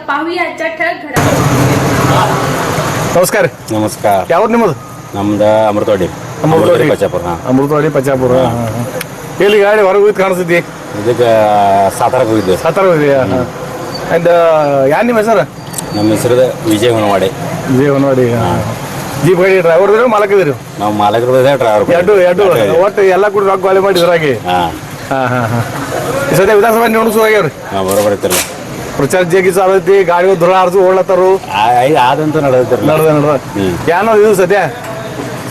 पाहूया आजच्या ठळक घडामोडी ನಮಸ್ಕಾರ ನಮಸ್ಕಾರ ಯಾವ್ದು ನಿಮ್ಮದು ನಮ್ದು ಅಮೃತವಾಡಿ ಅಮೃತವಾಡಿ. ಪಚಾಪುರ ಹಾಂ ಅಮೃತವಾಡಿ ಪಚಾಪುರ ಎಲ್ಲಿ ಗಾಡಿ ಹೊರಗೆ ಹೋಗಿ ಕಾಣಿಸ್ತಿದ್ದಿ ಇದಕ್ಕೆ ಸಾತಾರಕ್ಕೆ ಹೋಗಿದ್ದೆ ಸಾತಾರ ಹೋಗಿದ್ಯಾ ಅಂಡ್ ಯಾರು ನಿಮ್ಮ ಹೆಸರು ನಮ್ಮ ಹೆಸರು ವಿಜಯ್ ಹೊನವಾಡೆ ಜೀವನವಾಡಿ ಜೀಪ್ ಗಾಡಿ ಡ್ರೈವರ್ ಇದ್ರು ಮಾಲಕ್ ಇದ್ರಿ ನಾವು ಮಾಲಕರು ಡ್ರೈವರ್ ಎರಡು ಎರಡು ಒಟ್ಟು ಎಲ್ಲ ಕೂಡ ರೊಕ್ಕ ಗಾಳಿ ಮಾಡಿ ಇದ್ರಾಗೆ ಹಾಂ ಹಾಂ ಹಾಂ ಹಾಂ ಈ ಸದ್ಯ ವಿಧಾನಸಭೆ ನಿವಣುಕ್ ಶುರು ಆಗ್ಯಾವ್ರಿ ಹಾಂ ಬರೋಬರ್ ಐತಿರಲ್ಲ ಪ್ರಚಾರ ಜಗ್ಗಿ ಚಾಲು ಐತಿ ಗಾಡಿಗಳು ದುರ ಹರಿದು ಓಡ್ಲತ್ತಾರು. ಆದಂತ ನಡೆದಿರಲ್ಲ ನಡ್ದ ನಡ್ದ. ಯಾನೋ ಇದು ಸದ್ಯ?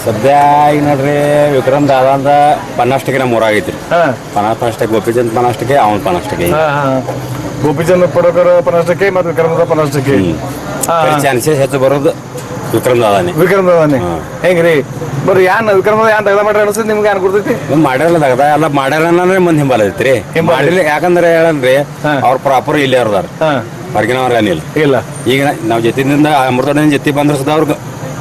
ಸದ್ಯ ಈಗ ನೋಡ್ರಿ ವಿಕ್ರಮ್ ದಾದ ಅಂತ ಪನ್ನಾಷ್ಟಕ್ಕೆ ನಮ್ಮ ಊರಾಗೈತಿ ಹಾಂ. ಪನ್ನ ಪನ್ನಷ್ಟಕ್ಕೆ ಗೋಪಿಚಂದ್ ಪನ್ನಷ್ಟಕ್ಕೆ ಅವನ ಪನ್ನಷ್ಟಕ್ಕೆ. ಗೋಪಿಚಂದ್ ಪಡೋಕರ ಪನ್ನಷ್ಟಕ್ಕೆ ಮತ್ತು ವಿಕ್ರಮದ ಪನ್ನಷ್ಟಕ್ಕೆ. ಹಾಂ. ಚಾನ್ಸಸ್ ಹೆಚ್ಚು ಬರೋದು. ವಿಕ್ರಮ್ ದಾದಾನೆ ವಿಕ್ರಮ ಹಾ. ಹೆಂಗ್ರಿ? ಬರ್ರಿ ಯಾನ್ ವಿಕ್ರಮ ಯಾನ್ ತೆಗ್ದ ಮಾಡ್ರಿ ಅನ್ಸುತ್ತೆ ನಿಮ್ಗೆ ಯಾನ್ ಕೊಡ್ತೈತಿ ನಿಮ್ ಮಾಡ್ಯಾರಲ್ಲ ದಗದ. ಎಲ್ಲ ಮಾಡ್ಯಾರ ಅಂದ್ರೆ ಮಂದಿ ಹಿಂಬಾಲ ಐತ್ರಿ. ಮಾಡಿಲ್ಲ ಯಾಕಂದ್ರೆ ಹೇಳನ್ರಿ. ಅವ್ರ ಪ್ರಾಪರ್ ಇಲ್ಲೇ ಅವ್ರದಾರ. ಹಾ. ಹೊರಗಿನವ್ರ ಏನಿಲ್ಲ ಇಲ್ಲ. ಈಗ ನಾವು ಜೊತೆಯಿಂದ ಅಮೃತ ಜೊತೆ ಬಂದ್ರೆ ಸುದ ಅವ್ರು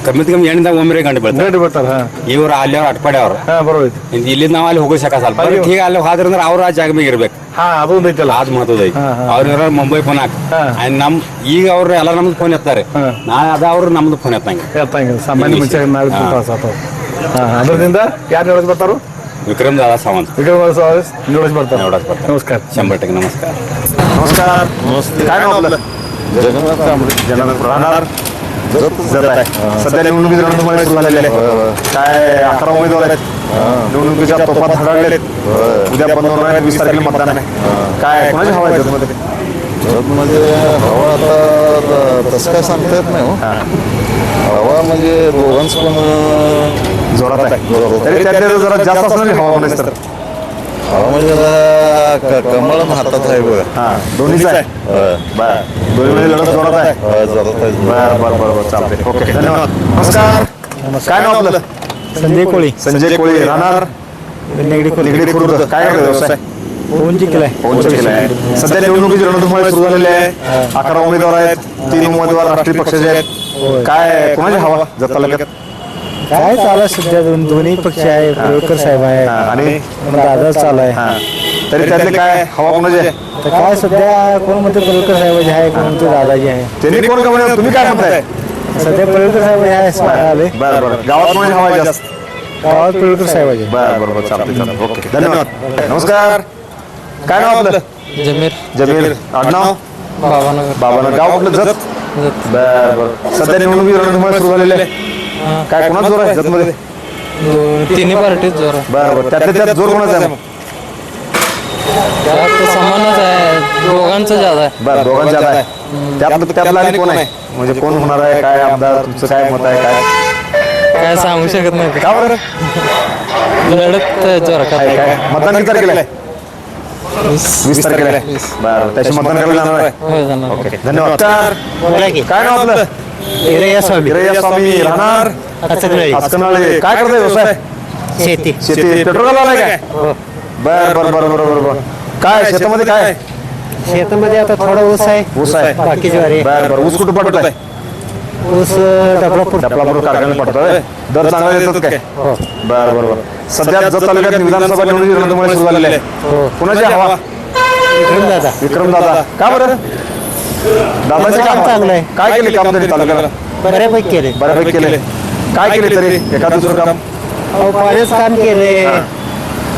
ಕಮ್ಮಿ ಕಮ್ಮಿ ಎಣ್ಣಿದಾಗ ಒಮ್ಮೆ ಗಂಟೆ ಬೀಳ್ತಾರೆ ಗಂಟು ಬರ್ತಾರ ಹಾ ಇವ್ರು ಅಲ್ಲಿ ಅವ್ರು ಅಟ್ಪಾಡಿ ಅವ್ರು ಹಾ ಬರೋಯ್ತು ಇಲ್ಲಿ ನಾವು ಅಲ್ಲಿ ಹೋಗೋ ಸಾಕ ಸ್ವಲ್ಪ ಅಯ್ಯೋ. ಈಗ ಅಲ್ಲಿ ಹೋದ್ರಂದ್ರೆ ಅವ್ರು ಆ ಜಾಗ ಮ್ಯಾಗ ಇರ್ಬೇಕು ಹಾ ಅದು ಒಂದು ಐತಲ್ಲ ಅದ್ ಮಹತ್ವದ ಐತಿ ಹಾ, ಹಾ. ಅವ್ರ ಇರೋ ಮುಂಬೈ ಫೋನ್ ಹಾಕ್ ಹಾ. ನಮ್ ಈಗ ಅವ್ರು ಎಲ್ಲ ನಮ್ದು ಫೋನ್ ಎತ್ತಾರೆ ಹಾ. ನಾಳೆ ಅದ ಅವ್ರು ನಮ್ದು ಫೋನ್ ಎತ್ತಂಗೆ ಹೇಳ್ತಂಗಿಲ್ಲ ಸಾಮಾನ್ಯ ಇಲ್ಲಿ ಮುಂಚೆ ನಾಳೆ ಹಾ. ತಾಸ ಆತಾವ ಹಾ ಅದರಿಂದ ಯಾರು ನೋಡಕ್ ಬರ್ತಾರು ವಿಕ್ರಮ್ ದಾದಾ ಸಾವಂತ್ ವಿಕ್ರಮ ನೋಡಕ್ ಬರ್ತಾರ ನೋಡಕ್ ಬರ್ತಾರೆ ನಮಸ್ಕಾರ शंभर टक्के नमस्कार नमस्कार काय नाव आपलं जगन्नाथ राहणार जत आहे. सध्या निवडणुकीत रणधुमाळी सुरू झालेली काय अकरा उमेदवार आहेत. निवडणुकीच्या तोफा धडाडलेले आहेत उद्या पंधरा आहेत वीस तारखेला मतदान आहे. काय कोणाची हवा आहे जतमध्ये हवा आता तसं काय सांगता येत नाही हो. हवा म्हणजे दोघांचं पण जोरात आहे. तरी जरा जास्त असणार हवा म्हणायचं हवा म्हणजे आता क- कमळ हातात आहे बघा. हा दोन्हीच आहे? होय. बर. दोन्ही लढत जोरात आहे? होय, जोरात आहे. बर बर बर बर चालते ओके धन्यवाद. नमस्कार. काय नाव आपलं? संजय कोळी. संजय कोळी राहणार? नेगडी कोळी निगडी खुर्द काय करतो व्यवसाय? फोन जिंकलाय पोहोचू केला आहे. सध्या निवडणुकीची रणधुमाळी सुरू झालेली आहे. अकरा उमेदवार आहेत. तीन उमेदवार राष्ट्रीय पक्षाचे आहेत. काय कोणाची हवा? जत तालुक्यात काय चालू आहे सध्या? दोन दोन्ही पक्ष आहे प्रयोगकर साहेब आहे हा, आणि? दादा चालू आहे. हा. तरी त्यातले काय हवा कोणाची आहे? तर काय सध्या कोण म्हणते प्रयोगकर साहेबाची आहे कोण म्हणते दादाजी आहे. त्यांनी कोण का म्हणे तुम्ही काय म्हणताय? सध्या प्रयोगकर साहेब आहे आले. बरं. बरं गावात कोणाची हवा आहे जास्त? गावात प्रयोगकर साहेबाची बरं बरं बरं चालते चालते ओके धन्यवाद. नमस्कार. काय नाव आपलं? जमीर. जमीर. आडनाव? बाबानगर. बाबानं गाव कुठलं? जत? बरं बरं. सध्या रणधुमाळी सुरू झालेली आहे. काय कोणाच जोर आहे जतमध्ये? तिन्ही पार्टीत जोर बरं बरं. त्यातल्या त्यात जोर कोणाचा आहे मग? समानच आहे. दोघांचं जादा आहे. बरं दोघांचे आता आहे. त्यात त्यातला आणि कोण आहे? म्हणजे कोण होणार आहे? काय आमदार? तुमचं काय मत आहे? काय? काय सांगू शकत नाही. का बरं? लढत जोर काय काय? मतदान किती तारखेला आहे? वीस. तारखेला आहे. बरं त्याची मतदान करायला जाणार आहे? ओके धन्यवाद. काय नाव आपलं? स्वामी हिरय्या स्वामी राहणार अस्कनाळे काय करतोय व्यवसाय? शेती. शेती. पेट्रोल आलाय काय? बर बर बर बर बर बर. काय शेतामध्ये काय? आहे? शेतामध्ये आता थोडा ऊस आहे. ऊस आहे. बाकी ज्वारी. बर बर. ऊस कुठं पाठवताय ऊस डबलापूर. डपलापूर कारखान्यात पाठवतोय दर चांगला देतात काय? हो. बर बर बर. सध्या जत तालुक्यात विधानसभा रणधुमाळी सुरू झालेली आहे? हो कुणाची हवा? विक्रम दादा विक्रम दादा का बरं? दादाचे काम चांगलं आहे. काय केले काम त्यांनी तालुक्याला बऱ्यापैकी केले. बऱ्यापैकी केले. काय केले तरी? दुसरं काम? अहो, बरेच काम केले.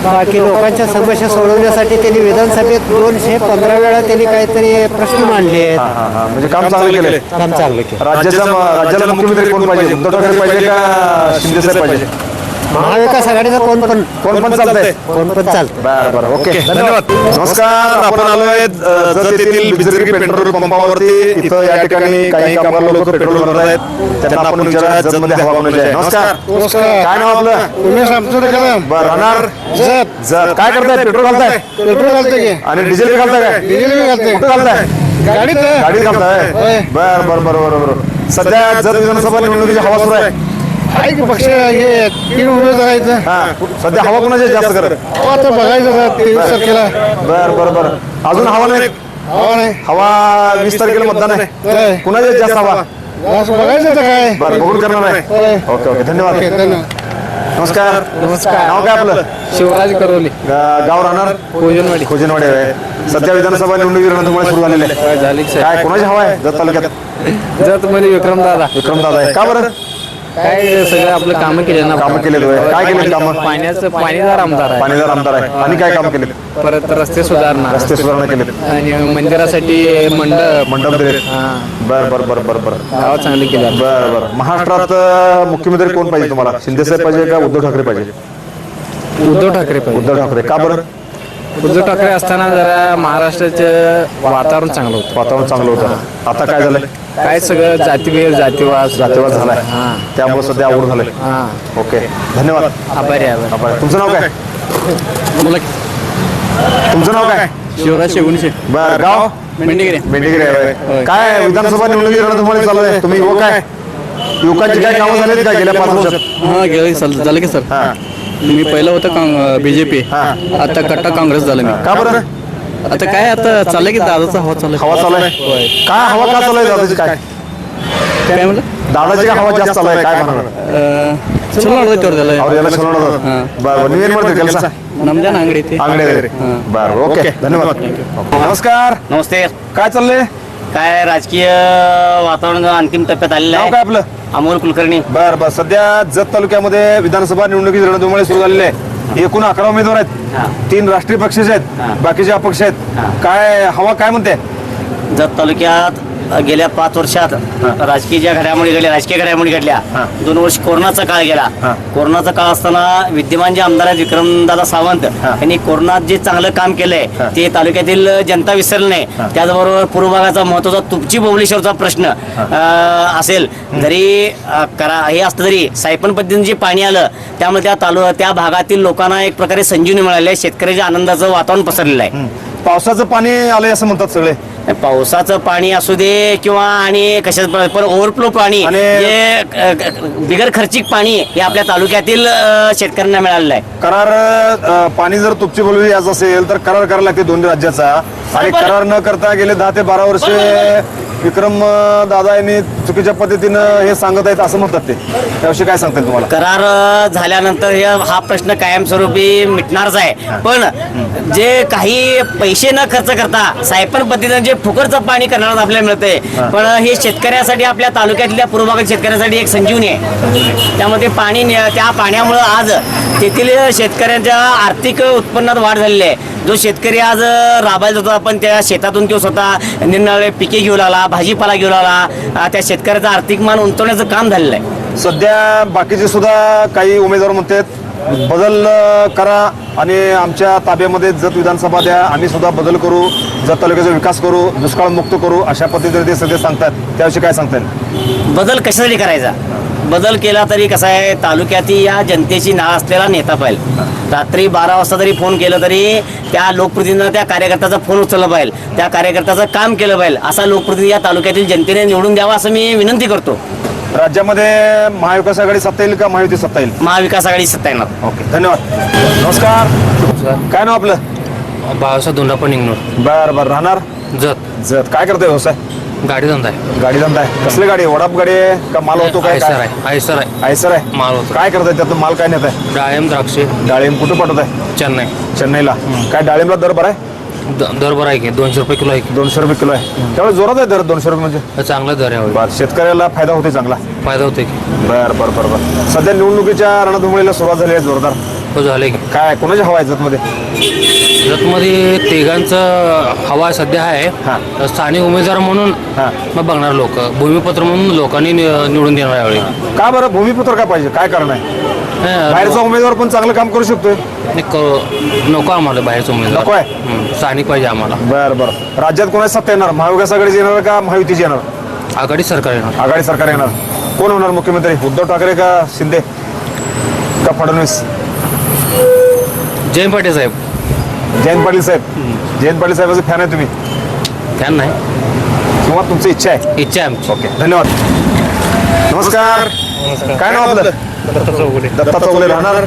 बाकी लोकांच्या समस्या सोडवण्यासाठी त्यांनी विधानसभेत दोनशे पंधरा वेळा त्यांनी काहीतरी प्रश्न मांडले हा हा हा. म्हणजे काम चांगलं केले काम चांगलं केलं राज्याचा राज्याला मुख्यमंत्री कोण पाहिजे? उद्धव ठाकरे पाहिजे का शिंदे साहेब पाहिजे? महाविकास आघाडीचा कोण पण कोण पण चालतंय. कोण पण चालतं बरं बरं ओके. धन्यवाद. नमस्कार. आपण आलोय अ, जत येथील बिजरगी पेट्रोल पंपावरती. इथं या ठिकाणी काही कामगार लोक पेट्रोल भरत आहेत. त्यांना आपण विचारा जत मध्ये हवा आहे. नमस्कार. काय नाव आपलं? उमेश आमचं बरं राहणार? जत. काय करताय? पेट्रोल घालताय? पेट्रोल घालते की. आणि डिझेल बी घालताय काय? डिझेल बी घालते. कुठं घालताय? गाडीत. गाडीत घालताय? बर बर बर बर बर. सध्या जत विधानसभा निवडणुकीची हवा सुरू आहे. आहे की पक्ष हे तीन उमेदवार आहेत हा सध्या हवा कोणाची जास्त करत? आता बघायचं तेवीस तारखेला बर. बर बर अजून हवा नाही? हो नाही. हवा वीस तारखेला मतदान आहे. कुणाची आहे जास्त हवा? असं बघायचं काय? बरं बघून करणार आहे. Okay okay. धन्यवाद. धन्यवाद. नमस्कार. नमस्कार. नाव काय आपलं? शिवराज करवली. गा- गाव राहणार? भोजनवाडी खोजनवाडी आहे. सध्या विधानसभा निवडणुकी रणधुमाळी सुरू झालेले आहे. झाली काय कोणाची हवा आहे? जत तालुक्यात? जत मध्ये विक्रम दादा विक्रम दादा आहे. का बरं? काय सगळं आपलं कामं केले ना कामं केलेत होय. काय केलेत कामं? पाण्याचं पाणीदार आमदार आहे. पाणीदार आमदार आहे. आणि काय काम केले परत रस्ते सुधारणा. रस्ते सुधारणा केलेत. आणि मंदिरासाठी मंडप. मंडप दिलेत. हा. बर बर बर बर बर. गाव चांगली केली बर बर. महाराष्ट्रात अं, मुख्यमंत्री कोण पाहिजे तुम्हाला? शिंदे साहेब पाहिजे का उद्धव ठाकरे पाहिजे? उद्धव ठाकरे पाहिजे. उद्धव ठाकरे. का बरं? उद्धव ठाकरे असताना जरा महाराष्ट्राचं वातावरण चांगलं होतं. वातावरण चांगलं होतं. आता काय झालंय? काय सगळं जातीभेद जातीवाद? जातीवाद झालाय. हा. त्यामुळे सध्या आवड झालंय. हा. ओके. धन्यवाद. आभारी आहे आभारी. आभार. तुमचं नाव काय? तुमचं नाव काय? शिवराज शेगुणशे बर गाव? मेंढेगिरी. मेंढेगिरी आहे होय. काय विधानसभा निवडणुकी रणधुमाळी चालू आहे तुम्ही युवक आहे? युवकांची काय कामं झालीत का गेल्या पाच वर्षात? हा गेलं सर झालं की सर. हा. मी पहिलं होतं बीजेपी हा. आता कट्टा काँग्रेस झालं मी का बरं आता काय आता चाललंय की दादाचा हवा चालू हवा चालू आहे काय हवा का चालू आहे दादाची काय काय म्हणलं दादाची काय हवा जास्त चालू आहे काय म्हणणार अं, चलो ನೋಡ್ದೈತೆ ಅವ್ರದ್ದೆಲ್ಲ ಅವ್ರು ಎಲ್ಲ ಚಲೋ ನೋಡೋದು ಬರ್ ನೀವೇನ್ ಮಾಡ್ತೀರಿ ಕೆಲಸ ನಮ್ದೇನ ಅಂಗಡಿ ಐತಿ ಅಂಗಡಿ ಅದೇ बर ओके धन्यवाद नमस्कार नमस्ते काय चाललंय काय राजकीय वातावरण अंतिम टप्प्यात आलेलं नाव आहे. काय आपलं? अमोल कुलकर्णी. बर बर. सध्या जत तालुक्यामध्ये विधानसभा निवडणुकीची रणधुमाळी सुरू झालेली आहे. एकूण अकरा उमेदवार हा. आहेत तीन राष्ट्रीय पक्षाचे हा. आहेत बाकीचे अपक्ष आहेत. काय हवा काय म्हणते? जत तालुक्यात गेल्या पाच वर्षात राजकीय ज्या घडामोडी घडल्या राजकीय घडामोडी घडल्या. दोन वर्ष कोरोनाचा काळ गेला. कोरोनाचा काळ असताना विद्यमान जे आमदार आहेत विक्रमदादा सावंत. यांनी कोरोनात जे चांगलं काम केलंय. ते तालुक्यातील जनता विसरलं नाही त्याचबरोबर पूर्व भागाचा महत्त्वाचा तुपची बबलेश्वरचा प्रश्न असेल. जरी करा हे असतं तरी सायपन पद्धतीने जे पाणी आलं त्यामुळे त्या तालु त्या भागातील लोकांना एक प्रकारे संजीवनी मिळाली आहे. शेतकऱ्याच्या आनंदाचं वातावरण पसरलेलं आहे. पावसाचं पाणी आलंय असं म्हणतात सगळे. पावसाचं पाणी असू दे किंवा आणि कशाच पण ओव्हरफ्लो पाणी ग- बिगर खर्चिक पाणी हे आपल्या तालुक्यातील शेतकऱ्यांना मिळालेलं आहे. करार पाणी जर तुपची बोलवी याच असेल तर करार करायला लागते दोन्ही राज्याचा. आणि. करार न करता गेले दहा ते बारा वर्ष विक्रम दादा यांनी चुकीच्या पद्धतीनं हे सांगत आहेत असं म्हणतात ते. त्याविषयी काय सांगतात तुम्हाला? करार झाल्यानंतर हे हा प्रश्न कायमस्वरूपी मिटणारच आहे. पण जे काही पैसे न खर्च करता सायपन पद्धतीनं जे फुकटचं पाणी करणार आपल्याला मिळतंय. पण हे शेतकऱ्यासाठी आपल्या तालुक्यातल्या पूर्व भागातील शेतकऱ्यासाठी एक संजीवनी आहे. त्यामुळे ते पाणी त्या पाण्यामुळं आज तेथील शेतकऱ्यांच्या आर्थिक उत्पन्नात वाढ झालेली आहे. जो शेतकरी आज राबायला जातो आपण त्या शेतातून तो स्वतः निरनिराळे पिके घेऊ लागला भाजीपाला घेऊ लागला त्या शेतकऱ्याचं आर्थिक मान उंचवण्याचं काम झालेलं आहे. सध्या बाकीचे सुद्धा काही उमेदवार म्हणतात बदल करा आणि आमच्या ताब्यामध्ये जत विधानसभा द्या आम्ही सुद्धा बदल करू जत तालुक्याचा विकास करू दुष्काळ मुक्त करू अशा पद्धतीने ते सध्या सांगतात. त्याविषयी काय सांगता येईल? बदल कशासाठी करायचा? बदल केला तरी कसा आहे तालुक्यातील या जनतेची नाळ असलेला नेता पाहिजे. रात्री बारा वाजता जरी फोन केलं तरी त्या लोकप्रतिनिधीनं त्या कार्यकर्त्याचा फोन उचलला पाहिजे. त्या कार्यकर्त्याचं काम केलं पाहिजे. असा लोकप्रतिनिधी या तालुक्यातील जनतेने निवडून द्यावा असं मी विनंती करतो. राज्यामध्ये महाविकास आघाडी सत्ता येईल का? महायुती सत्ता येईल. महाविकास आघाडी सत्ता येणार. ओके धन्यवाद. नमस्कार. काय नाव आपलं? बाळासा दोंडा पण निघणार. बर बर. राहणार? जत. जत. काय करतोय व्यवसाय गाडी धंदा आहे. गाडी धंदा आहे. कसली गाडी आहे? वडाप गाडी आहे का माल होतो काय? आयसर काय आहे. आयसर आहे. आयसर आहे? माल होतो. काय करताय? त्यातून माल काय नेत आहे डाळिंब द्राक्षे. डाळिंब कुठं पाठवत आहे चेन्नई. चेन्नईला. काय डाळिंबला दर बरा आहे? द- दर बरा आहे की? दोनशे रुपये किलो आहे की? दोनशे रुपये किलो आहे. त्यामुळे जोरात आहे दर दोनशे रुपये म्हणजे? चांगला दर आहे बर शेतकऱ्याला फायदा होते चांगला. फायदा होते की? बर बर बर बर. सध्या निवडणुकीच्या रणधुमाळीला सुरुवात झाली आहे जोरदार. हो झाले की. काय कोणाच्या हवा आहे जतमध्ये? जतमध्ये तिघांचं हवा सध्या आहे. हा. तर स्थानिक उमेदवार म्हणून हा. मग बघणार लोक. भूमिपत्र म्हणून लोकांनी नि- निवडून देणार यावेळी. का बरं? भूमिपुत्र काय पाहिजे? काय कारण आहे? नाही, बाहेरचा उमेदवार पण चांगलं काम करू शकतोय. नाही, क- नको आम्हाला बाहेरचं उमेदवार. नको आहे? हं, स्थानिक पाहिजे आम्हाला. बर बर. राज्यात कोणाची सत्ता येणार? महाविकास आघाडीची येणार का महायुतीची येणार? आघाडी सरकार येणार. आघाडी सरकार येणार. कोण होणार मुख्यमंत्री? उद्धव ठाकरे का शिंदे? का फडणवीस? जयंत पाटील साहेब. जयंत पाटील साहेब. जयंत पाटील साहेबाचे फॅन आहे तुम्ही. फॅन नाही. किंवा तुमची इच्छा आहे. इच्छा आहे आमची. ओके धन्यवाद. नमस्कार. काय नाव आपलं? दत्ता चौगुले. राहणार?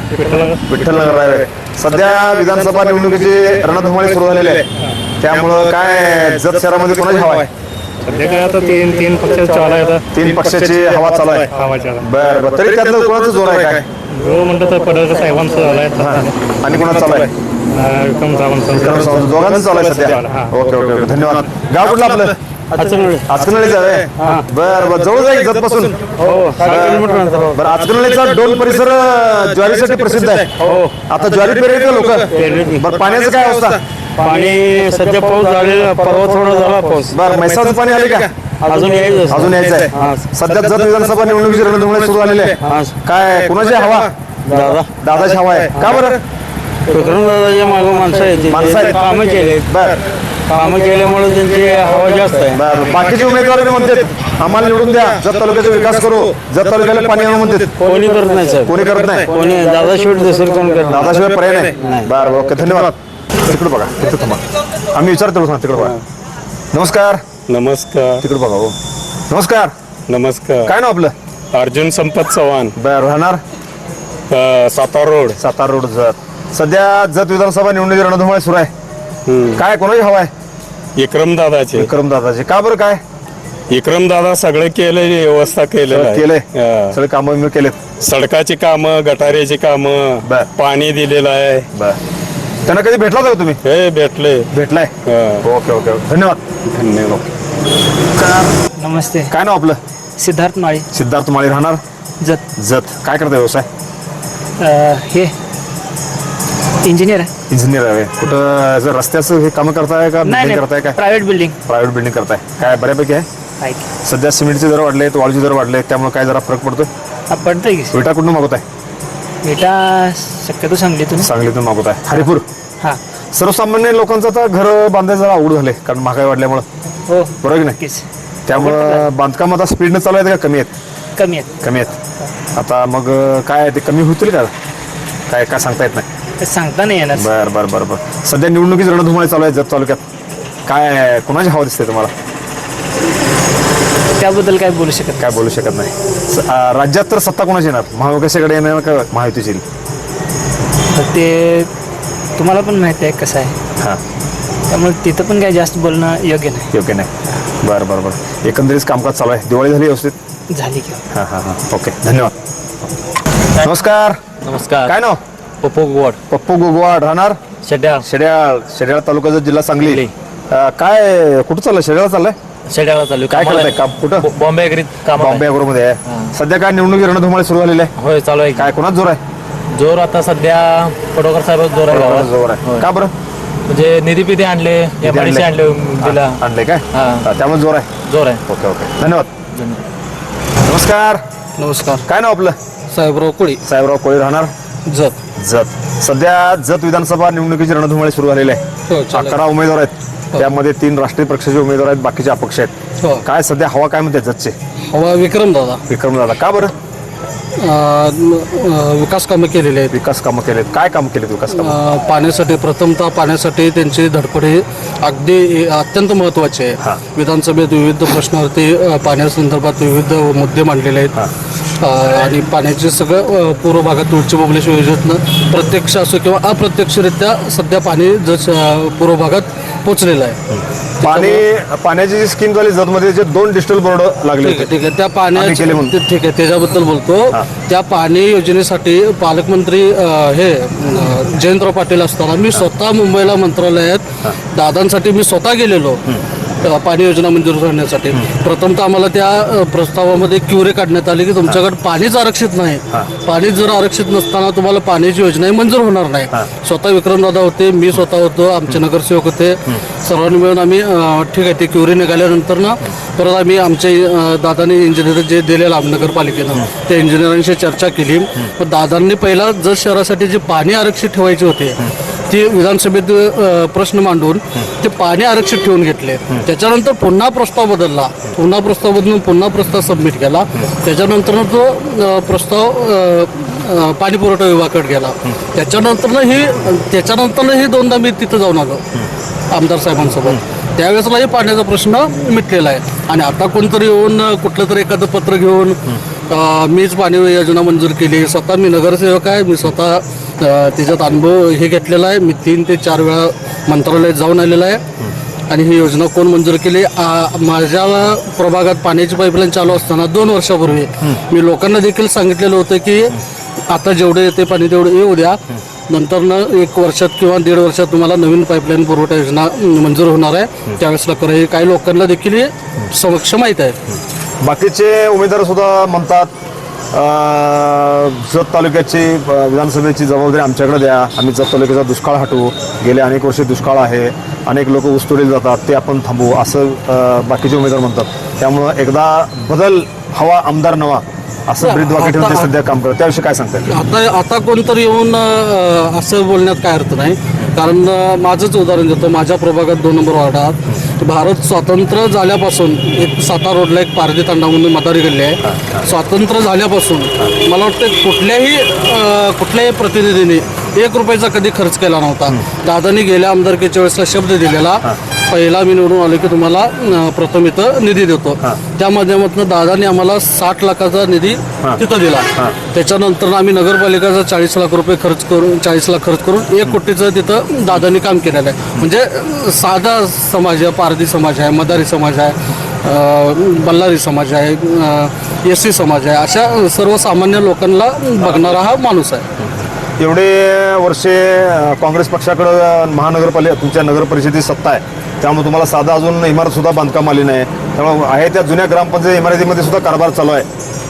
विठ्ठलनगर रायवे सध्या विधानसभा निवडणुकीची रणधुमाळी सुरू झालेली आहे. त्यामुळं काय जत शहरामध्ये कोणाची हवा आहे? सध्या काय आता तीन तीन पक्ष चालू आहे आता. तीन पक्षाची हवा चालू आहे. हवाच्या बर बर तरी त्यातलं कोणाचं जोर आहे काय? जो तर पडळकर साहेबांचं झालं आहे आणि कोणाचं चालू आहे? विक्रम सावंत. विक्रम सावंत. दोघांचं चालू आहे सध्या? हा. Okay okay okay. धन्यवाद. गाव कुठलं आपलं? आचकनळीच आहे? बर बर. जवळ जाईल जत पासून बरं आचकनळीचा डोल परिसर अं, ज्वारीसाठी प्रसिद्ध आहे. हो. आता ज्वारी पेरायचं लोक. बरं पाण्याचं काय अवस्था? पाणी सध्या पाऊस झाले परवा थोडा झाला पाऊस. बरं म्हैसाचं पाणी आले का? अजून यायचं अजून यायचं आहे सध्या जत विधानसभा निवडणुकीची रणधुमाळी सुरू झालेली आहे. काय कुणाची हवा? दादा. दादाची हवा आहे. का बरं? विक्रम दादाच्या मागं माणसं आहेत माणसं आहेत. कामं केले बर. कामं केल्यामुळे त्यांची हवा जास्त आहे. बाकीचे उमेदवार म्हणतात आम्हाला निवडून द्या. जत तालुक्याचा विकास करू. जत तालुक्याला पाणी आणू म्हणतात कोणी करत नाही साहेब कोणी करत नाही. कोणी दादा शेवट दुसरं कोण करत दादाशिवाय पर्याय नाही. बर. ओके धन्यवाद. तिकडे बघा तिकडे थांबा. आम्ही विचारतो सांग तिकडे बघा. नमस्कार. नमस्कार. तिकडे बघा हो. नमस्कार. नमस्कार. काय नाव आपलं? अर्जुन संपत चव्हाण. बर राहणार? अ, सातारा रोड. सातारा रोड जत. सध्या जत विधानसभा निवडणुकी रणधुमाळी सुरू आहे. हम्म. काय कोणाची हवा आहे? विक्रम दादाचे. विक्रम दादाचे. का बरं काय? विक्रम दादा सगळे केले व्यवस्था केलेलं आहे. केलंय हा. सगळे कामं मी केलेत? सडकाची कामं गटारीची कामं बर. पाणी दिलेलं आहे. बर. त्यांना कधी भेटला होता का तुम्ही? हे भेटले. भेटलाय? हा. Okay okay okay. धन्यवाद. धन्यवाद. नमस्ते. काय नाव आपलं? सिद्धार्थ माळी. सिद्धार्थ माळी राहणार? जत. जत. काय करता व्यवसाय? हे. इंजिनियर आहे. इंजिनियर आहे. कुठं जर रस्त्याचं हे काम करताय का? बिल्डिंग करताय काय? प्रायव्हेट बिल्डिंग प्रायव्हेट बिल्डिंग करताय. काय बऱ्यापैकी आहे? आहे की. सध्या सिमेंटचे दर वाढलेत वाळूचे दर वाढले त्यामुळे काय जरा फरक पडतो हा, पडतंय की. विटा कुठून मागवताय? बेटा शक्यतो सांगलीतून सांगलीतून मागवताय. हरिपूर. हा. सर्वसामान्य लोकांचं आता घर बांधायचं जरा अवघड झाले कारण महागाई वाढल्यामुळं. हो. बरोबर की नाही? नक्कीच. त्यामुळं बांधकाम आता स्पीडनं चालू आहेत का? कमी आहेत. कमी आहेत. कमी आहेत. आता मग काय ते कमी होतील का? काय काय सांगता येत नाही. ते सांगता नाही येणार. बर बर बर बर. सध्या निवडणुकीची रणधुमाळी चालू आहे जत तालुक्यात. काय कोणाची हवा दिसते तुम्हाला? त्याबद्दल काय बोलू शकत काय बोलू शकत नाही. स- अं, राज्यात तर सत्ता कोणाची येणार? महाविकासाकडे येणार का महायुतीची? येईल? तर ते तुम्हाला पण माहिती आहे कसं आहे. हां. त्यामुळे तिथं पण काय जास्त बोलणं योग्य नाही. योग्य नाही. बरं बरं बरं. एकंदरीत कामकाज चालू आहे. दिवाळी झाली व्यवस्थित? झाली की. हां हां हां. ओके. धन्यवाद. नमस्कार. नमस्कार. काय नाव? पप्पू गोड पप्पू गोगवाड. राहणार? शेड्या शेड्याळ. शेड्याळ तालुक्याचा जिल्हा सांगली. सांगली. अं, काय कुठं चाललंय? शेड्याळ चाललंय? शेड्याला चालू काय करताय काम कुठं? बॉम्बे अग्रीत काम बॉम्बे मध्ये आहे. सध्या काय निवडणुकी रणधुमाळी सुरू झालेली आहे? होय चालू आहे काय कोणाच जोर आहे? जोर आता सध्या पडोकर साहेब जोर आहे गावात. जोर आहे. का बरं? म्हणजे निधी पिधी आणले एमआयडीसी आणले. दिला. आणले काय? हा. हा, त्यामुळे जोर आहे. जोर आहे. Okay okay. धन्यवाद. नमस्कार. नमस्कार. काय नाव आपलं? साहेबराव कोळी. साहेबराव कोळी राहणार? जत. जत. सध्या जत विधानसभा निवडणुकीची रणधुमाळी सुरू झालेली आहे. हो चालेल. अकरा उमेदवार आहेत. त्यामध्ये तीन राष्ट्रीय पक्षाचे उमेदवार आहेत बाकीचे अपक्ष आहेत. हो. काय सध्या हवा काय म्हणते जतचे? हवा विक्रम दादा. विक्रम दादा. का बरं? विकास कामं केलेले आहेत. विकास कामं केलेत. काय कामं केलेत विकास कामं? अ, पाण्यासाठी प्रथमतः पाण्यासाठी त्यांची धडपड ही अगदी अत्यंत महत्त्वाची हा. आहे विधानसभेत विविध प्रश्नावरती अ, पाण्यासंदर्भात विविध मुद्दे मांडलेले आहेत. अ, आणि पाण्याचे सगळं अ, पूर्व भागात तुळची बबलेश्वर योजनेतनं प्रत्यक्ष असो किंवा अप्रत्यक्षरित्या सध्या पाणी जस अ, पूर्व भागात पोचलेलं आहे. पाणी पाण्याची जी स्कीम झाली जतमध्ये जे दोन डिजिटल बोर्ड लागले ठीक आहे होते ठीक आहे. त्या पाण्याचे ठीक आहे त्याच्याबद्दल बोलतो. त्या पाणी योजनेसाठी पालकमंत्री हे जयंतराव पाटील असताना मी स्वतः मुंबईला मंत्रालयात दादांसाठी मी स्वतः गेलेलो. पाणी योजना मंजूर करण्यासाठी. प्रथमतः आम्हाला त्या प्रस्तावामध्ये क्युरे काढण्यात आले की तुमच्याकडे पाणीच आरक्षित नाही. पाणी जर आरक्षित नसताना तुम्हाला पाण्याची योजना मंजूर होणार नाही. स्वतः विक्रमदादा होते मी स्वतः होतो आमचे नगरसेवक होते. सर्वांनी मिळून आम्ही ठीक आहे ते क्युरी निघाल्यानंतर ना परत आम्ही आमचे दादांनी इंजिनियर जे दिलेलं आम नगरपालिकेनं त्या इंजिनियरांशी चर्चा केली. पण दादांनी पहिला जत शहरासाठी जे पाणी आरक्षित ठेवायचे होते ते विधानसभेत अ, प्रश्न मांडून ते पाणी आरक्षित ठेवून घेतले. त्याच्यानंतर पुन्हा प्रस्ताव बदलला. पुन्हा प्रस्ताव बदलून पुन्हा प्रस्ताव सबमिट केला. त्याच्यानंतर तो अ, प्रस्ताव अ, अ, पाणी पुरवठा विभागाकडे गेला. त्याच्यानंतरनं ही त्याच्यानंतरनं दोनदा मी तिथं जाऊन आलो आमदार साहेबांसोबत. त्यावेळेसलाही पाण्याचा प्रश्न मिटलेला आहे. आणि आता कोणतरी येऊन अ, कुठलं तरी एखादं पत्र घेऊन अ, मीच पाणी योजना मंजूर केली. स्वतः मी नगरसेवक आहे. मी स्वतः त्याच्यात अनुभव हे घेतलेला आहे. मी तीन ते चार वेळा मंत्रालयात जाऊन आलेला आहे. आणि ही योजना कोण मंजूर केली? माझ्या प्रभागात पाण्याची पाईपलाईन चालू असताना दोन वर्षापूर्वी मी लोकांना देखील सांगितलेलं होतं की आता जेवढे येते पाणी तेवढं येऊ द्या. नंतर न एक वर्षात किंवा दीड वर्षात तुम्हाला नवीन पाईपलाईन पुरवठा योजना मंजूर होणार आहे. त्यावेळेसला करा हे काही लोकांना देखील समक्ष माहीत आहे. बाकीचे उमेदवार सुद्धा म्हणतात जत तालुक्याची विधानसभेची जबाबदारी आमच्याकडे द्या. आम्ही जत तालुक्याचा दुष्काळ हटवू. गेले अनेक वर्षे दुष्काळ आहे. अनेक लोक ऊसतोडीला जातात. ते आपण थांबवू असं बाकीचे उमेदवार म्हणतात. त्यामुळं एकदा बदल हवा आमदार नवा असं ब्रीद ठेवून ते सध्या काम करतात. त्याविषयी काय सांगतात आता आता कोणतरी येऊन असं बोलण्यात काय अर्थ नाही. कारण माझंच उदाहरण देतो. माझ्या प्रभागात दोन नंबर वार्डात भारत स्वातंत्र्य झाल्यापासून एक सातारा रोडला एक पारधी तांडा म्हणून मदारी गल्ली आहे. स्वातंत्र्य झाल्यापासून मला वाटतं कुठल्याही कुठल्याही प्रतिनिधीने एक रुपयाचा कधी खर्च केला नव्हता. दादानी गेल्या आमदारकीच्या वेळेसला शब्द दिलेला पहिला मी निवडून आलो की तुम्हाला अ, प्रथम इथं निधी देतो. त्या माध्यमातून दादानी आम्हाला साठ लाखाचा निधी तिथं दिला. त्याच्यानंतर आम्ही नगरपालिकेचा चाळीस लाख रुपये खर्च करून चाळीस लाख खर्च करून एक कोटीचं तिथं दादानी काम केलेलं आहे. म्हणजे अ, साधा समाज आहे पारधी समाज आहे मदारी समाज आहे अ, बल्लारी समाज आहे एस सी समाज आहे अशा सर्वसामान्य लोकांना बघणारा हा माणूस आहे. एवढे वर्षे काँग्रेस पक्षाकडं महानगरपालिका तुमच्या नगरपरिषदेची सत्ता आहे. त्यामुळे तुम्हाला साधा अजून इमारतसुद्धा बांधकाम आली नाही. त्यामुळे आहे त्या जुन्या ग्रामपंचायत इमारतीमध्ये सुद्धा कारभार चालू आहे.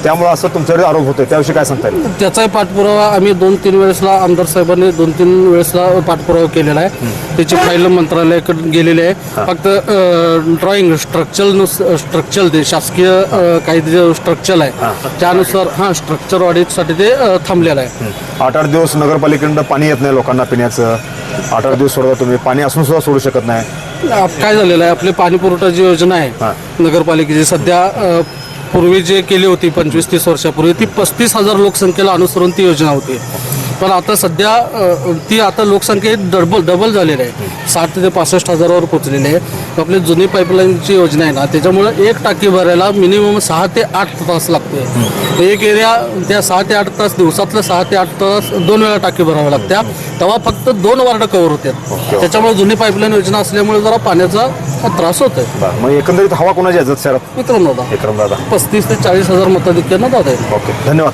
त्यामुळे असं तुमच्याकडे आरोप होतोय. त्याविषयी काय सांगता येईल? त्याचाही पाठपुरावा आम्ही दोन तीन वेळेसला आमदार साहेबांनी दोन तीन वेळेसला पाठपुरावा केलेला आहे. त्याची फाईल मंत्रालयाकडे गेलेली आहे. फक्त ड्रॉइंग स्ट्रक्चर स्ट्रक्चर ते शासकीय काही जे स्ट्रक्चर आहे त्यानुसार हां स्ट्रक्चर वाढीसाठी ते थांबलेलं आहे. आठ आठ दिवस नगरपालिकेकडं पाणी येत नाही लोकांना पिण्याचं. आठ आठ दिवस सोडता तुम्ही. पाणी असून सुद्धा सोडू शकत नाही. काय झालेलं आहे? आपली पाणी पुरवठा जी योजना आहे नगरपालिकेची सध्या पूर्वी जे केली होती पंचवीस तीस वर्षापूर्वी ती पस्तीस हजार लोकसंख्येला अनुसरून ती योजना होती. पण आता सध्या ती आता लोकसंख्येत डबल डबल झालेली आहे. साठ ते पासष्ट हजारावर पोचलेली आहे. आपली जुनी पाईपलाईनची योजना आहे ना त्याच्यामुळे एक टाकी भरायला मिनिमम सहा ते आठ तास लागते एक एरिया त्या सहा ते आठ तास दिवसातलं सहा ते आठ तास दोन वेळा टाकी भराव्या लागत्या. तेव्हा फक्त दोन वार्ड कव्हर होते. त्याच्यामुळे जुनी पाईपलाईन योजना असल्यामुळे जरा पाण्याचा त्रास होतोय. बरं, मग एकंदरीत हवा कोणाची आहे शहरात मित्रांनो दादा विक्रम दादा पस्तीस ते चाळीस हजार मताधिक्यानं दादा. आहे ओके. धन्यवाद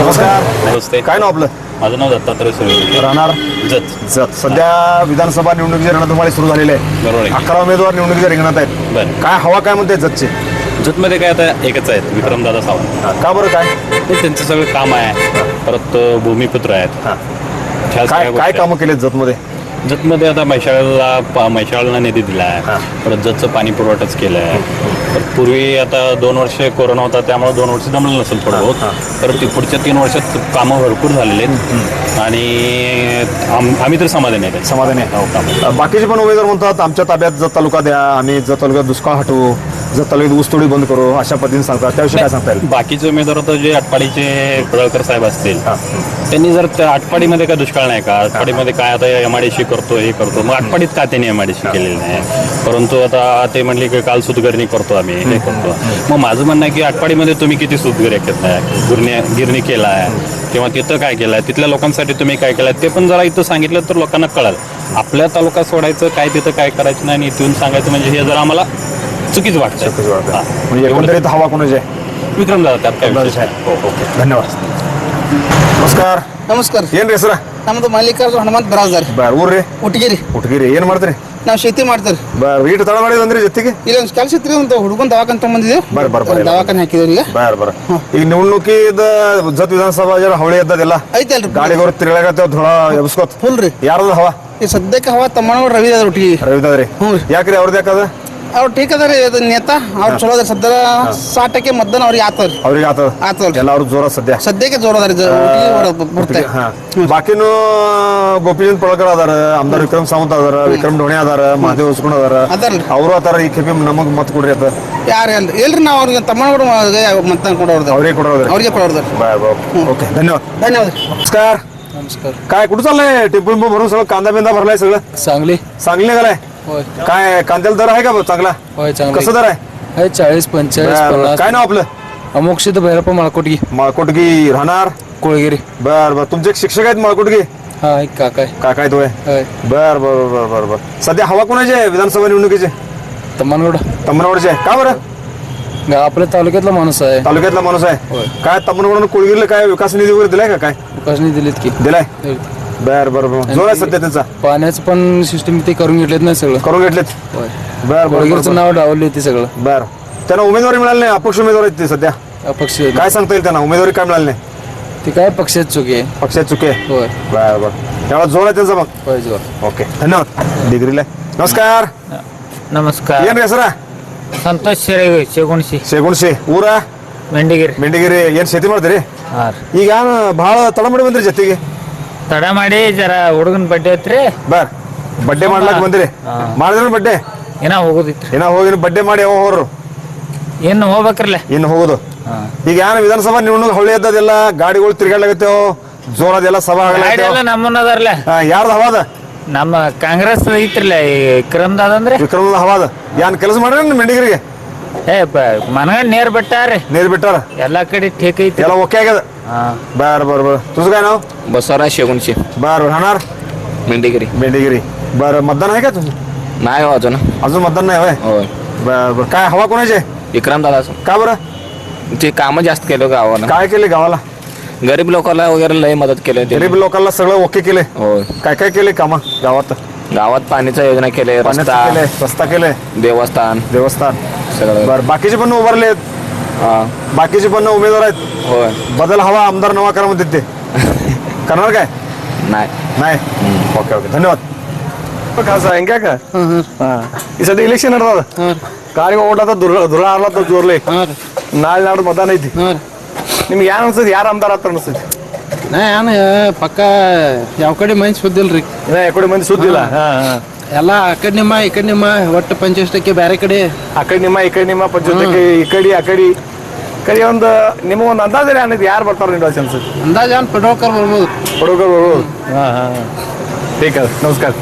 नमस्कार. नमस्ते. काय नाव आपलं? माझं नाव दत्तात्रय सुरेश राहणार? जत. जत. सध्या विधानसभा निवडणुकीची रणधुमाळी सुरू झालेली आहे बरोबर आहे. अकरा उमेदवार निवडणुकीच्या रिंगणात आहेत बरं. काय हवा काय म्हणते जतची? जतमध्ये काय आता एकच आहेत विक्रमदादा सावंत. का बरं काय? हे त्यांचं सगळं काम आहे. परत भूमिपुत्र आहेत. ह्या काय सगळ्या काय गोष्टी कामं केलेत जतमध्ये. जतमध्ये आता म्हैसाळला पा- म्हैसाळला निधी दिला आहे परत जतचं पाणी पुरवठाच केलं आहे परत पूर्वी आता दोन वर्ष कोरोना होता त्यामुळे दोन वर्ष जमलं नसेल थोडं बहुत. परत ती पुढच्या तीन वर्षात कामं भरपूर झालेले आहेत. आणि आम- आम्ही तर समाधानी आहेत. समाधानी आहे. हो, कामं. बाकीचे पण उमेदवार म्हणतात आमच्या ताब्यात जत तालुका द्या आम्ही जत तालुक्यात दुष्काळ हटवू. जत तालुक्यात ऊसतोडी बंद करू अशा पद्धतीने सांगतात. त्याविषयी काय सांगता येईल? बाकीचे उमेदवार आता जे आटपाडीचे पडळकर साहेब असतील त्यांनी जर त्या आटपाडीमध्ये काय दुष्काळ नाही का? आटपाडीमध्ये काय आता एम आय डी सी करतो हे करतो मग आटपाडीत का त्यांनी एम आय डी सी केलेली नाही? परंतु आता ते म्हणले की काल सुतगिरणी करतो आम्ही हे करतो. मग माझं म्हणणं आहे की आटपाडीमध्ये तुम्ही किती सुतगिऱ्या केलाय गिरणी गिरणी केला आहे? किंवा तिथं काय केलं आहे? तिथल्या लोकांसाठी तुम्ही काय केलं ते पण जरा इथं सांगितलं तर लोकांना कळाल. आपल्या तालुका सोडायचं काय तिथं काय करायचं नाही आणि इथून सांगायचं म्हणजे हे जरा आम्हाला चुकीच वाटतं चुकीच वाटतं. म्हणजे एकंदरीत हवा कोणाची आहे विक्रम जातात धन्यवाद ನಮಸ್ಕಾರ ನಮಸ್ಕಾರ ಏನ್ರಿ ಹೆಸರ ನಮ್ದು ಮಲ್ಲಿಕಾರ್ಜುನ್ ಹನುಮಂತ್ ಬರಾಜ್ದಾರಿ ಬಾರ್ ಊರ್ರಿ ಉಟ್ಗಿರಿ ಉಟ್ಗಿರಿ ಏನ್ ಮಾಡ್ತೀರಿ ನಾವು ಶೇತಿ ಮಾಡ್ತಾರೆ ಬಾರ್ ಇಟ್ಟು ತಳ ಮಾಡಿದಂದ್ರಿ ಜೊತೆಗೆ ಇಲ್ಲೊಂದು ಕೆಲಸ ಇತ್ತು ಒಂದು ಹುಡುಗನ್ ದವಾಖಾನೆ ತಗೊಂಬಂದಿದ್ದೀವಿ ಬರ್ರಿ, ಬರ್ರಿ, ಬರ್ರಿ. ದವಾಖಾನೆ ಹಾಕಿದೀವಿ ಈಗ ಬಾರ್ ಬಾರ್ ಈಗ ನಿವಣ್ಣುಕಿದ ಜತ್ ವಿಧಾನಸಭಾ ಜನ ಹೊಳಿ ಎದ್ದದಿಲ್ಲ ಐತಲ್ರಿ ಗಾಡಿಗೋರ್ ತಿರ್ಗಾಕತ್ತೇವ್ ಧೂಳ ಎಬ್ಸ್ಕೊತ್ ಫುಲ್ ರೀ ಯಾರದ ಹವಾ ಈ ಸದ್ಯಕ್ಕೆ ಹವಾ ತಮ್ಮನವ್ರು ರವಿ ಅದ್ರ ಒಟ್ಟಿಗೆ ರವಿದದ್ರಿ ಹ್ಞೂ ರೀ. ಯಾಕ್ರಿ ಅವ್ರದ್ದು ಯಾಕದ ಅವ್ರು ಟೀಕ್ ಅದಾರಿ ಅದು ನೇತಾ ಅವ್ರು ಚಲೋ ಅದಾರ ಸದ್ಯ ಸಾಟ್ ಟಕ್ಕೆ ಮದ್ದನ ಅವ್ರಿಗೆ ಆತವ್ರಿ ಅವ್ರಿಗೆ ಆತದ ಆತಲ್ರಿ. ಎಲ್ಲ ಅವ್ರ ಜೋರ ಸದ್ಯ ಸದ್ಯಕ್ಕೆ ಜೋರ ಅದಾರಿ ಬರ್ತಾರೆ ಹಾ ಬಾಕಿನೂ ಗೋಪಿಚಂದ್ ಪಳಕರ್ ಅದಾರ ಆಮದಾರ್ ವಿಕ್ರಮ್ ಸಾವಂತ್ ಅದಾರ ವಿಕ್ರಮ್ ಢೋಣೆ ಅದಾರ ಮಹಾದೇವ್ ಉಸ್ಕೊಂಡ್ ಅದಾರ ಅದಾರ್ರಿ. ಅವರು ಅದಾರ ಈ ಕೆಪಿ ನಮಗ್ ಮತ್ ಕೊಡ್ರಿ ಅದ ಯಾರು ಅಲ್ರಿ ಇಲ್ರಿ ನಾವು ಅವ್ರಿಗೆ ತಮ್ಮನವ್ರು ಮತ್ತ ಕೊಡೋರ್ದ ಅವ್ರಿಗೆ ಕೊಡೋದ್ರಿ ಅವ್ರಿಗೆ ಕೊಡೋರ್ದ್ರಿ बर बर ओके धन्यवाद ಧನ್ಯವಾದ नमस्कार नमस्कार काय कुठं चाललंय टिंपू टिंपू भरून सगळं कांदा बिंदा भरलाय सगळं सांगली चांगली निघालाय होय. काय कांद्याला दर आहे का बा चांगला? होय कसं दर आहे? आहे चाळीस पंचेचाळीस बर, बर. पन्नास. काय नाव आपलं? अमोक्षित भैरप्पा माळकोटगी. माळकोटगी राहणार? कोळगिरी. बर बर. तुमचे एक शिक्षक आहेत माळकोटगी? हा एक काका आहे. काका आहे तो आहे होय. बर बर बर बर बर. सध्या हवा कोणाची आहे विधानसभा निवडणुकीची? तमनगड तमनावडची आहे. का बरं? आपल्या तालुक्यातला माणूस आहे. तालुक्यातला माणूस आहे. काय तमनवडून कोळगिरीला काय विकास निधी वगैरे दिलाय का काय? विकासनी दिलीत की. दिलाय. बर बर बर जोर आहे सध्या त्यांचा पाण्याचं पण सिस्टीम ते करून घेतलेत नाही सगळं करून घेतलेत होय बर बर, बर कोळगीरचं नाव डावले ते सगळं बर त्यांना उमेदवारी मिळाली नाही अपक्ष उमेदवार आहेत ते सध्या अपक्ष काय सांगता येईल त्यांना उमेदवारी काय मिळाली नाही ते काय पक्षात चुकी आहे पक्षात चुके आहे होय बर बर त्यावेळेला जोर आहे त्यांचा मग होय जोर ओके धन्यवाद डिग्रीला नमस्कार ನಮಸ್ಕಾರ ಏನ್ರಿ ಹೆಸರ ಸಂತೋಷ್ ಸೆರೆ ಶೇಗುಣಸಿ ಶೇಗುಣಸಿ ಊರ ಮೆಂಡಿಗಿರಿ ಮೆಂಡಿಗಿರಿ ಏನ್ ಶೇತಿ ಮಾಡ್ತೀರಿ ಹಾಂ ಈಗ ಬಹಳ ತಡ ಮಾಡಿ ಬಂದ್ರಿ ಜೊತೆಗೆ ತಡ ಮಾಡಿ ಜರ ಹುಡುಗನ ಬಡ್ಡೆ ಐತ್ರಿ ಬರ್ ಬಡ್ಡೆ ಮಾಡ್ಲಾಕ್ ಬಂದಿರಿ. ಮಾಡಿದ್ರ ಬಡ್ಡೆ? ಏನ ಹೋಗೋದಿತ್ರಿ. ಏನ ಹೋಗಿನ ಬಡ್ಡೆ ಮಾಡಿ ಯಾವ ಹೋಗ್ರು? ಏನು ಹೋಗ್ಬೇಕ್ರಲ್ಲ. ಇನ್ನು ಹೋಗುದು. ಈಗ ಏನ್ ವಿಧಾನಸಭಾ ನೀವು ಹೊಳ್ಳಿ ಎದ್ದದೆಲ್ಲ ಗಾಡಿಗಳು ತಿರ್ಗಾಡ್ಲಾಗತ್ತೇವ್ ಜೋರದೆಲ್ಲ ಸಭಾ ಆಗಲ್ಲ ಎಲ್ಲ ಯಾರ್ದು ನಮ್ಮನ್ನದಾರ್ಲ ಯಾರ್ದ ಹವಾದ? ನಮ್ಮ ಕಾಂಗ್ರೆಸ್ ಐತ್ರಲ್ಲ ಈ ಕ್ರಮದಾದ ಅಂದ್ರೆ ವಿಕ್ರಮದ ಹವಾದ. ಏನ್ ಕೆಲಸ ಮಾಡ್ರಿ ಮೆಂಡಿಗರಿಗೆ ಏ ಮನಗಂಡ್ ನೇರ್ ಬಿಟ್ಟಾರ್ರಿ. ನೇರ್ ಬಿಟ್ಟಾರ? ಎಲ್ಲಾ ಕಡೆ ಠೇಕ್ ಐತಿ ಎಲ್ಲ ಓಕೆ ಆಗ್ಯದ? बर बर बर. तुझं काय नाव? बसवराज शेगुणशी बर राहणार? मेंढेगिरी. बेंडेगिरी बर मतदान आहे का तुझं? नाही हो अजून. अजून मतदान नाही होय? होय. बर बर. काय हवा कोणाची आहे? विक्रम दादा का बरं? ते कामं जास्त केलं गावाला. काय केले गावाला? गरीब लोकांना वगैरे लय मदत केली गरीब लोकांना सगळं ओके केले. होय. काय काय केले कामं गावात? गावात पाण्याच्या योजना केले पाण्याचं रस्ता. केले रस्ता केले देवस्थान. देवस्थान. सगळं. बर बाकीचे पण उभारले हा बाकीचे पण उमेदवार आहेत होय बदल हवा आमदार नवा करा म्हणतात ते करणार काय नाही नाही ओके ओके धन्यवाद खासा ಹೆಂಗ್ ಯಾಕ ಈ ಸದ್ಯ ಇಲೆಕ್ಷನ್ ನಡ್ದದ ಕಾರಿಗೆ ಓಡ್ಲತ್ತ ದುರ ದುರ ಆರ್ಲತ್ತ ಜೋರ್ಲಿ ನಾಳೆ ನಾಡ್ದು ಮತದಾನ ಐತಿ ನಿಮ್ಗೆ ಯಾರು ಅನ್ಸದ್ ಯಾರು ಅಂತಾರ ಅಂತ ಅನ್ಸತಿ नाही ನಾನು ಪಕ್ಕ ಯಾವ ಕಡೆ ಮೈನ್ಸ್ ಸುದ್ದಿಲ್ರಿ ಇನ್ನ ಯಾಕಡೆ ಮಂದಿ ಸುದ್ದಿಲ್ಲ ಹಾ ಹಾ ಎಲ್ಲ ಆ ಕಡೆ ನಿಮ್ಮ ಈ ಕಡೆ ನಿಮ್ಮ ಒಟ್ಟು ಪಂಚಾಯಷ್ಟಕ್ಕೆ ಬೇರೆ ಕಡೆ? ಆ ಕಡೆ ನಿಮ್ಮ ಈ ಕಡೆ ನಿಮ್ಮ ಪಂಚಾಯತಕ್ಕೆ ಈ ಕಡೆ ಆ ಕಡೆ. ಕಡೆ ಒಂದು ನಿಮ್ಮ ಒಂದು ಅಂದಾಜು ಅನ್ನೋದು ಯಾರು ಬರ್ತಾರೆ ನಿಮ್ಮ ಅನ್ಸ ಅಂದಾಜು ಏನು ಪಡೋಕರ್ ಬರ್ಬೋದು. ಪಡೋಕರ್ ಬರ್ಬೋದು. ಹಾಂ ಹಾಂ ಠೀಕ ನಮಸ್ಕಾರ.